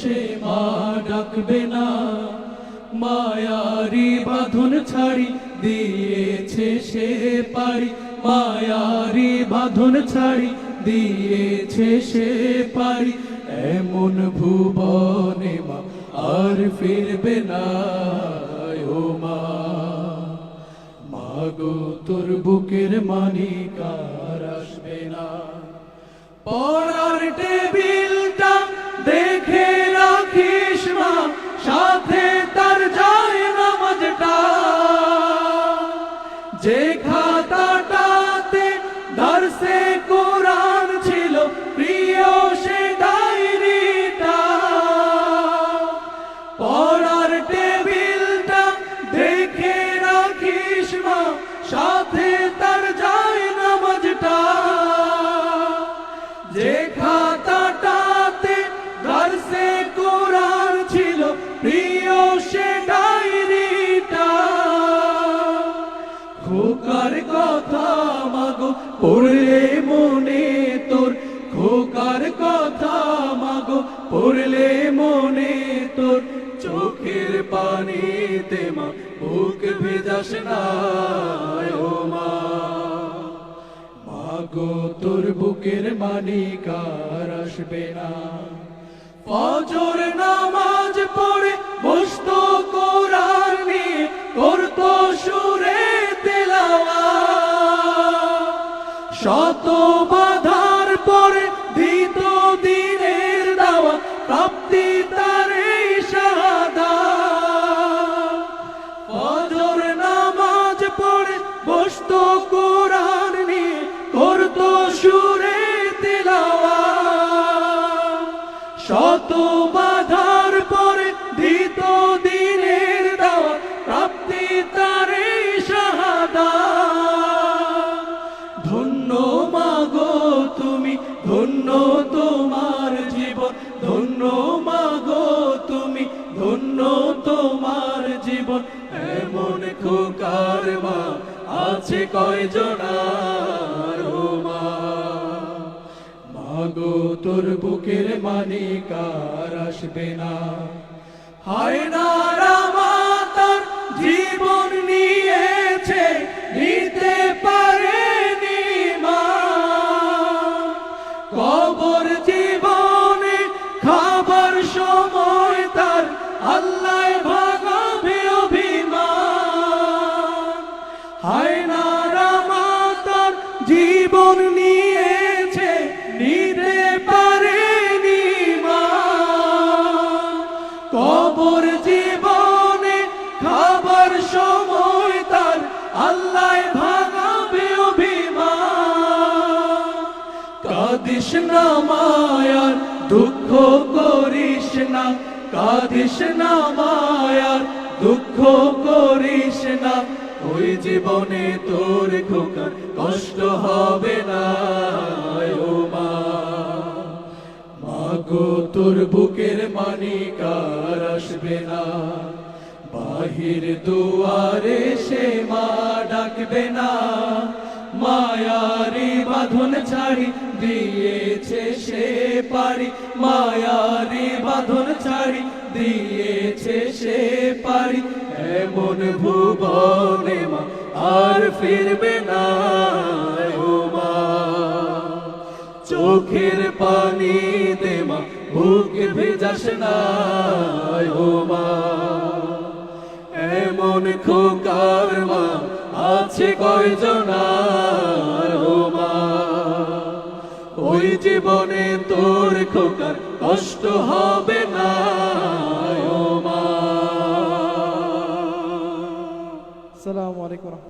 সে মা ডাকবে না। মায়ারি বাঁধন ছাড়ি, দিয়েছে সে পারি মায়ারি বাঁধন ছাড়ি, দিয়েছে সে পারি এমন ভুবনে মা আর ফিরবে না। ও মা মাগো তোর বুকের মানিকার আসবে না। পড়ার টেবিলটা তোর বুকের মানিকার আসবে না। ফজর নামাজ পড়ে বসতো কোরআন নিয়ে করতো সুরে তেলাওয়া শত শত বাধার পরে দিত দিনের দাওয়া প্রাপ্তি তারে শাহাদা। ধন্য মাগো তুমি, ধন্য তোমার জীবন, ধন্য মাগো তুমি, ধন্য তোমার জীবন। এমন খোকার মা আছে কয়জনার মাগো তোর বুকের মানিকার আসবে না। হায় না রামাতার জীবন নিয়েছে, নিতে পারেনি মা। কবর জীবনে খাবার সময় তার আল্লাহ ভাগাবে অভিমান। হায় না রামাতার জীবন কাদিস না মায়ার, দুঃখ করিস না। কাদিস না মায়ার, দুঃখ করিস না। ওই জীবনে তোর খোকার কষ্ট হবে না। ও মা মাগো তোর বুকের মানিকার আসবে না। বাহির দুয়ারে সে মা ডাকবে না। মায়ারি বাঁধন ছাড়ি, দিয়েছে সে পারি। মায়ারি বাঁধন ছাড়ি, দিয়েছে সে পারি। এমন ভুবনে মা আর ফিরবে না মা। চোখের পানি দে মা বুক ভেজাস না মা। এমন খোকার মা আছে কয়জনার জীবনে তোর খোকার কষ্ট হবে না আসসালামু আলাইকুম